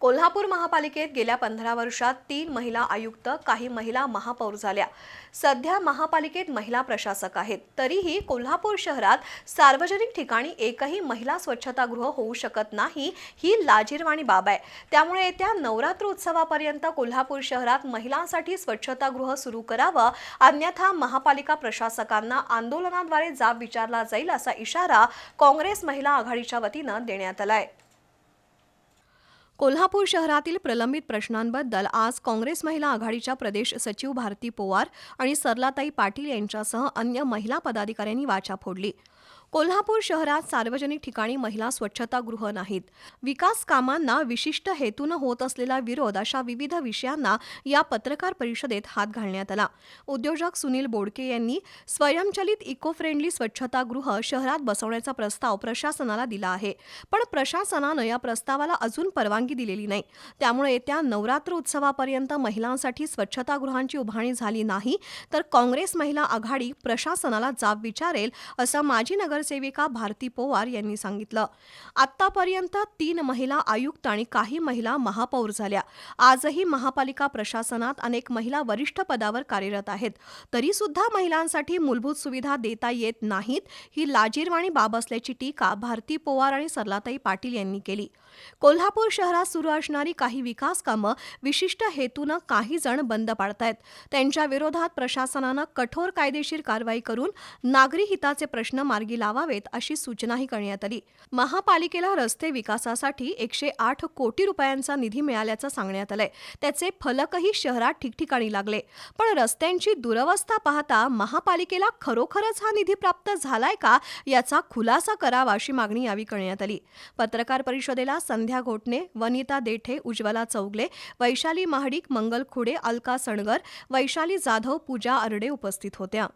कोल्हापूर महापालिकेत गेल्या पंधरा वर्षात तीन महिला आयुक्त काही महिला महापौर झाल्या. सध्या महापालिकेत महिला प्रशासक आहेत. तरीही कोल्हापूर शहरात सार्वजनिक ठिकाणी एकही महिला स्वच्छतागृह होऊ शकत नाही ही लाजीरवाणी बाब आहे. त्यामुळे येत्या नवरात्र उत्सवापर्यंत कोल्हापूर शहरात महिलांसाठी स्वच्छतागृह सुरू करावं अन्यथा महापालिका प्रशासकांना आंदोलनाद्वारे जाब विचारला जाईल असा इशारा काँग्रेस महिला आघाडीच्या वतीनं देण्यात आलाय. कोल्हापूर शहरातील प्रलंबित प्रश्नांबद्दल आज काँग्रेस महिला आघाडीच्या प्रदेश सचिव भारती पोवार आणि सरलाताई पाटील यांच्यासह अन्य महिला पदाधिकाऱ्यांनी वाचा फोडली. कोल्हापूर शहरात सार्वजनिक ठिकाणी महिला स्वच्छतागृह नाहीत. विकास कामांना विशिष्ट हेतूनं होत असलेला विरोध अशा विविध विषयांना या पत्रकार परिषदेत हात घालण्यात आला. उद्योजक सुनील बोडके यांनी स्वयंचलित इको फ्रेंडली स्वच्छतागृह शहरात बसवण्याचा प्रस्ताव प्रशासनाला दिला आहे. पण प्रशासनानं या प्रस्तावाला अजून परवानगी दिलेली नाही. त्यामुळे येत्या नवरात्र उत्सवापर्यंत महिलांसाठी स्वच्छतागृहांची उभारणी झाली नाही तर काँग्रेस महिला आघाडी प्रशासनाला जाब विचारेल असं माजी नगरसेविका भारती पोवार यांनी सांगितलं. आतापर्यंत तीन महिला आयुक्त आणि काही महिला महापौर झाल्या. आजही महापालिका प्रशासनात अनेक महिला वरिष्ठ पदावर कार्यरत आहेत. तरी सुद्धा महिलांसाठी मूलभूत सुविधा देता येत नाहीत ही लाजीरवाणी बाब असल्याची टीका भारती पोवार आणि सरलाताई पाटील यांनी केली. कोल्हापूर शहरात सुरू असणारी काही विकास कामं विशिष्ट हेतूनं काही जण बंद पाडतायत. त्यांच्या विरोधात प्रशासनानं कठोर कायदेशीर कारवाई करून नागरी हिताचे प्रश्न मार्गी लावावेत अशी सूचनाही करण्यात आली. महापालिकेला रस्ते विकासासाठी एकशे आठ कोटी रुपयांचा निधी मिळाल्याचं सांगण्यात आलंय. त्याचे फलकही शहरात ठिकठिकाणी लागले. पण रस्त्यांची दुरवस्था पाहता महापालिकेला खरोखरच हा निधी प्राप्त झालाय का याचा खुलासा करावा अशी मागणी यावेळी करण्यात आली. पत्रकार परिषदेला संध्या घोटणे अनिता देठे उज्ज्वला चौगले वैशाली महाडिक मंगल खुडे अलका सणगर वैशाली जाधव पूजा अर्डे उपस्थित होत्या.